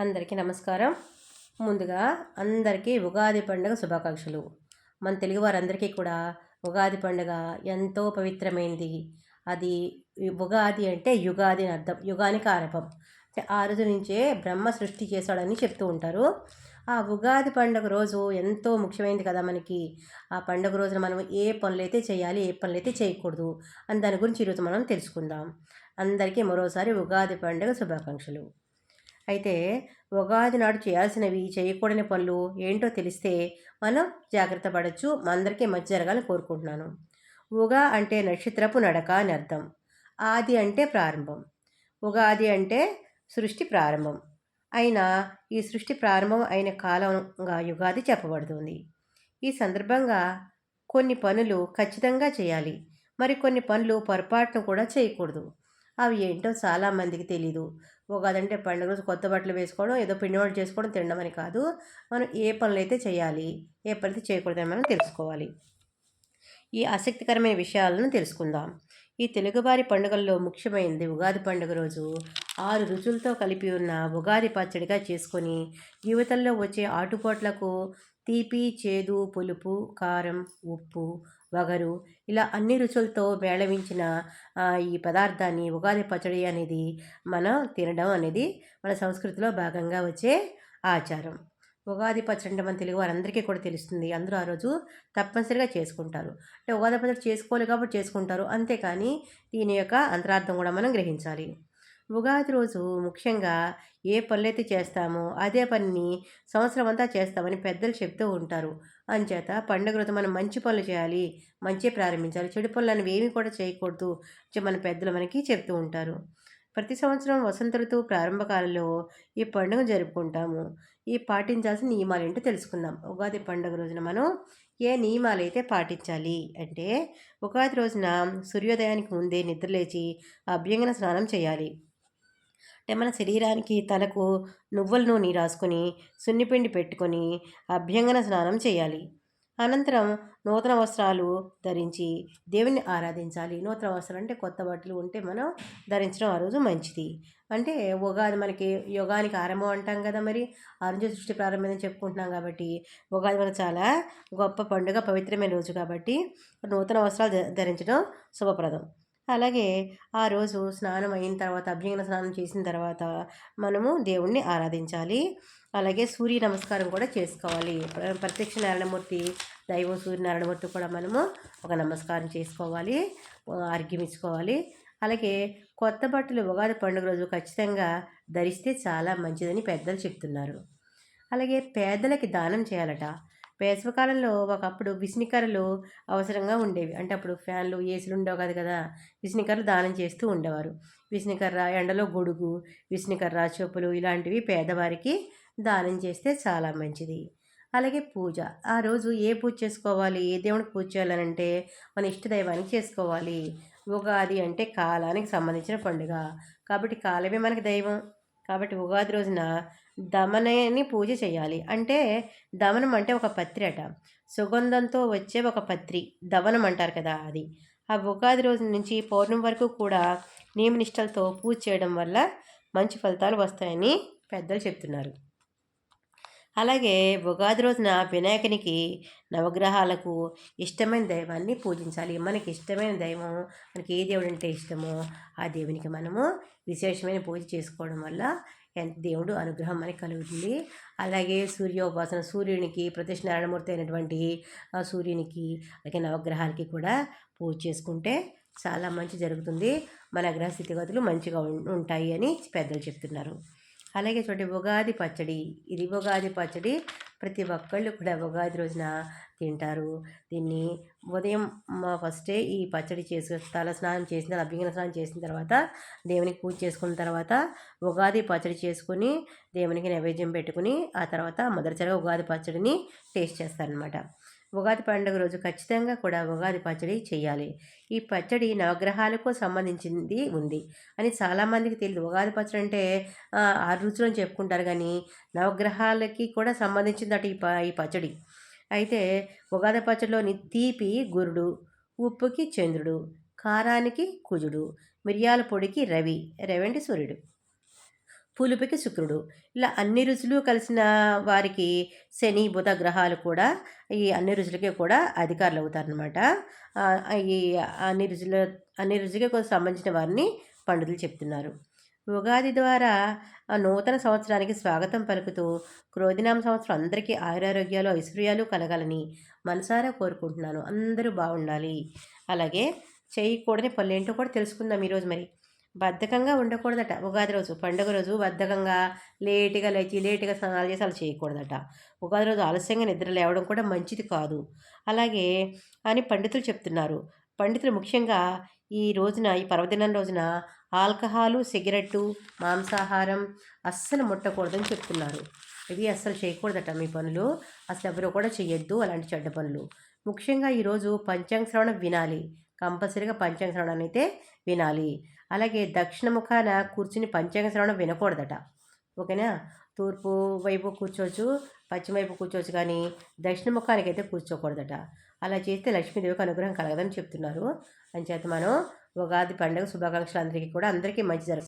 అందరికీ నమస్కారం. ముందుగా అందరికీ ఉగాది పండుగ శుభాకాంక్షలు. మన తెలుగు వారందరికీ కూడా ఉగాది పండుగ ఎంతో పవిత్రమైనది అది ఉగాది అంటే యుగాది అని అర్థం యుగానికి ఆరంభం ఆ రోజు నుంచే బ్రహ్మ సృష్టి చేశాడని చెప్తూ ఉంటారు. ఆ ఉగాది పండుగ రోజు ఎంతో ముఖ్యమైనది కదా మనకి. ఆ పండుగ రోజున మనం ఏ పనులైతే చేయాలి ఏ పనులైతే చేయకూడదు అని దాని గురించి ఈరోజు మనం తెలుసుకుందాం. అందరికీ మరోసారి ఉగాది పండుగ శుభాకాంక్షలు. అయితే ఉగాది నాడు చేయాల్సినవి చేయకూడని పనులు ఏంటో తెలిస్తే మనం జాగ్రత్త పడవచ్చు అందరికీ మంచి జరగాలని కోరుకుంటున్నాను. ఉగా అంటే నక్షత్రపు నడక అని అర్థం. ఆది అంటే ప్రారంభం. ఉగాది అంటే సృష్టి ప్రారంభం. అయినా ఈ సృష్టి ప్రారంభం అయిన కాలంగా యుగాది చెప్పబడుతుంది. ఈ సందర్భంగా కొన్ని పనులు ఖచ్చితంగా చేయాలి. మరి కొన్ని పనులు పొరపాటును కూడా చేయకూడదు. అవి ఏంటో చాలామందికి తెలీదు. ఉగాది అంటే పండుగ రోజు కొత్త బట్టలు వేసుకోవడం ఏదో పిండి వంటలు చేసుకోవడం తినడం అని కాదు. మనం ఏ పనులు అయితే చేయాలి ఏ పనులు చేయకూడదని మనం తెలుసుకోవాలి. ఈ ఆసక్తికరమైన విషయాలను తెలుసుకుందాం. ఈ తెలుగువారి పండుగల్లో ముఖ్యమైనది ఉగాది పండుగ రోజు. ఆరు రుచులతో కలిపి ఉన్న ఉగాది పచ్చడిగా చేసుకొని జీవితంలో వచ్చే ఆటుపోట్లకు తీపి చేదు పులుపు కారం ఉప్పు వగరు ఇలా అన్ని రుచులతో మేళవించిన ఈ పదార్థాన్ని ఉగాది పచ్చడి అనేది మనం తినడం అనేది మన సంస్కృతిలో భాగంగా వచ్చే ఆచారం. ఉగాది పచ్చడి అంటే మన తెలుగు వారందరికీ కూడా తెలుస్తుంది. అందరూ ఆ రోజు తప్పనిసరిగా చేసుకుంటారు. అంటే ఉగాది పచ్చడి చేసుకోవాలి కాబట్టి చేసుకుంటారు. అంతేకాని దీని యొక్క అంతరార్థం కూడా మనం గ్రహించాలి. ఉగాది రోజు ముఖ్యంగా ఏ పనులైతే చేస్తామో అదే పనిని సంవత్సరం అంతా చేస్తామని పెద్దలు చెప్తూ ఉంటారు. అంచేత పండుగ రోజు మనం మంచి పనులు చేయాలి మంచి ప్రారంభించాలి చెడు పనులు అనేవి ఏమి కూడా చేయకూడదు మన పెద్దలు మనకి చెప్తూ ఉంటారు. ప్రతి సంవత్సరం వసంత ఋతువు ప్రారంభ కాలంలో ఈ పండుగ జరుపుకుంటాము. ఈ పాటించాల్సిన నియమాలు ఏంటో తెలుసుకుందాం. ఉగాది పండుగ రోజున మనం ఏ నియమాలు అయితే పాటించాలి అంటే ఉగాది రోజున సూర్యోదయానికి ముందే నిద్రలేచి అభ్యంగన స్నానం చేయాలి. అంటే మన శరీరానికి తలకు నువ్వుల నూనె రాసుకొని సున్నిపిండి పెట్టుకొని అభ్యంగన స్నానం చేయాలి. అనంతరం నూతన వస్త్రాలు ధరించి దేవుని ఆరాధించాలి. నూతన వస్త్రాలు అంటే కొత్త బట్టలు ఉంటే మనం ధరించడం ఆ రోజు మంచిది. అంటే ఉగాది మనకి యోగానికి ఆరంభం అంటాం కదా మరి. ఆరోగ్య సృష్టి ప్రారంభం చెప్పుకుంటున్నాం కాబట్టి ఉగాది మనకు చాలా గొప్ప పండుగ పవిత్రమైన రోజు కాబట్టి నూతన వస్త్రాలు ధరించడం శుభప్రదం. అలాగే ఆ రోజు స్నానం అయిన తర్వాత అభ్యంగన స్నానం చేసిన తర్వాత మనము దేవుణ్ణి ఆరాధించాలి. అలాగే సూర్య నమస్కారం కూడా చేసుకోవాలి. ప్రత్యక్ష నారాయణమూర్తి దైవం సూర్య నారాయణమూర్తి కూడా మనము ఒక నమస్కారం చేసుకోవాలి. అర్ఘ్యమిచ్చుకోవాలి అలాగే కొత్త బట్టలు ఉగాది పండుగ రోజు ఖచ్చితంగా ధరిస్తే చాలా మంచిదని పెద్దలు చెప్తున్నారు. అలాగే పేదలకి దానం చేయాలట. వేసవికాలంలో ఒకప్పుడు విస్నికర్రలు అవసరంగా ఉండేవి. అంటే అప్పుడు ఫ్యాన్లు ఏసీలు ఉండవు కాదు కదా. విస్నికర్రలు దానం చేస్తూ ఉండేవారు. విస్నికర్ర ఎండలో గొడుగు విస్నికర్ర చెప్పులు ఇలాంటివి పేదవారికి దానం చేస్తే చాలా మంచిది. అలాగే పూజ. ఆ రోజు ఏ పూజ చేసుకోవాలి? ఏ దేవుడికి పూజ చేయాలనంటే మన ఇష్టదైవానికి చేసుకోవాలి. ఉగాది అంటే కాలానికి సంబంధించిన పండుగ. కాబట్టి కాలమే మనకి దైవం. కాబట్టి ఉగాది రోజున దమనని పూజ చేయాలి. అంటే దమనం అంటే ఒక పత్రి అట. సుగంధంతో వచ్చే ఒక పత్రి. దమనం అంటారు కదా అది. ఆ ఉగాది రోజు నుంచి పౌర్ణమి వరకు కూడా నియమనిష్టలతో పూజ చేయడం వల్ల మంచి ఫలితాలు వస్తాయని పెద్దలు చెప్తున్నారు. అలాగే ఉగాది రోజున వినాయకునికి నవగ్రహాలకు ఇష్టమైన దైవాన్ని పూజించాలి. మనకి ఇష్టమైన దైవం మనకి ఏ దేవుడు అంటే ఇష్టమో ఆ దేవునికి మనము విశేషమైన పూజ చేసుకోవడం వల్ల దేవుడు అనుగ్రహం మనకి కలుగుతుంది. అలాగే సూర్యోపాసన సూర్యునికి ప్రతిష్ఠ నారాయణమూర్తి అయినటువంటి సూర్యునికి అలాగే నవగ్రహాలకి కూడా పూజ చేసుకుంటే చాలా మంచి జరుగుతుంది. మన గ్రహ స్థితిగతులు మంచిగా ఉంటాయి అని పెద్దలు చెప్తున్నారు. అలాగే చూడండి ఉగాది పచ్చడి. ఇది ఉగాది పచ్చడి. ప్రతి ఒక్కళ్ళు కూడా ఉగాది రోజున తింటారు. దీన్ని ఉదయం మా ఫస్టే ఈ పచ్చడి చేసుకుని తల స్నానం చేసిన తర్వాత అభ్యంగన స్నానం చేసిన తర్వాత దేవునికి పూజ చేసుకున్న తర్వాత ఉగాది పచ్చడి చేసుకుని దేవునికి నైవేద్యం పెట్టుకుని ఆ తర్వాత మొదటిసారిగా ఉగాది పచ్చడిని టేస్ట్ చేస్తారనమాట ఉగాది పండుగ రోజు ఖచ్చితంగా కూడా ఉగాది పచ్చడి చేయాలి. ఈ పచ్చడి నవగ్రహాలకు సంబంధించింది ఉంది. అని చాలామందికి తెలియదు ఉగాది పచ్చడి అంటే ఆరు రుచులు చెప్పుకుంటారు కానీ నవగ్రహాలకి కూడా సంబంధించిందట ఈ ప ఈ పచ్చడి. అయితే ఉగాది పచ్చడిలోని తీపి గురుడు ఉప్పుకి చంద్రుడు కారానికి కుజుడు మిరియాల పొడికి రవి రవి అంటే సూర్యుడు. పులుపుకి శుక్రుడు. ఇలా అన్ని రుచులు కలిసిన వారికి శని బుధ గ్రహాలు కూడా ఈ అన్ని రుచులకే కూడా అధికారులు అవుతారనమాట ఈ అన్ని రుచుల అన్ని రుచులకు సంబంధించిన వారిని పండితులు చెప్తున్నారు. ఉగాది ద్వారా ఆ నూతన సంవత్సరానికి స్వాగతం పలుకుతూ క్రోధినామ సంవత్సరం అందరికీ ఆయురారోగ్యాలు ఐశ్వర్యాలు కలగాలని మనసారా కోరుకుంటున్నాను. అందరూ బాగుండాలి. అలాగే చేయకూడని పనులేంటో కూడా తెలుసుకుందాం ఈరోజు మరి. బద్ధకంగా ఉండకూడదట. ఉగాది రోజు పండుగ రోజు బద్ధకంగా లేటుగా లేచి లేటుగా స్నానాలు చేసి అలా చేయకూడదట. ఉగాది రోజు ఆలస్యంగా నిద్ర లేవడం కూడా మంచిది కాదు. అలాగే అని పండితులు చెప్తున్నారు. పండితులు ముఖ్యంగా ఈ రోజున ఈ పర్వదినం రోజున ఆల్కహాలు సిగరెట్టు మాంసాహారం అస్సలు ముట్టకూడదని చెప్తున్నారు. ఇవి అస్సలు చేయకూడదట మీ పనులు. అసలు ఎవరు కూడా చేయొద్దు అలాంటి చెడ్డ పనులు. ముఖ్యంగా ఈరోజు పంచాంగ శ్రవణం వినాలి. కంపల్సరీగా పంచాంగ శ్రవణం అయితే వినాలి. అలాగే దక్షిణ ముఖాన కూర్చుని పంచాంగ శ్రవణం వినకూడదట. ఓకేనా? తూర్పు వైపు కూర్చోవచ్చు పశ్చిమ వైపు కూర్చోవచ్చు కానీ దక్షిణ ముఖానికి అయితే కూర్చోకూడదట. అలా చేస్తే లక్ష్మీదేవికి అనుగ్రహం కలగదని చెప్తున్నారు. అంచేత మనం ఉగాది పండుగ శుభాకాంక్షలు అందరికీ కూడా అందరికీ మంచి జరుగుతుంది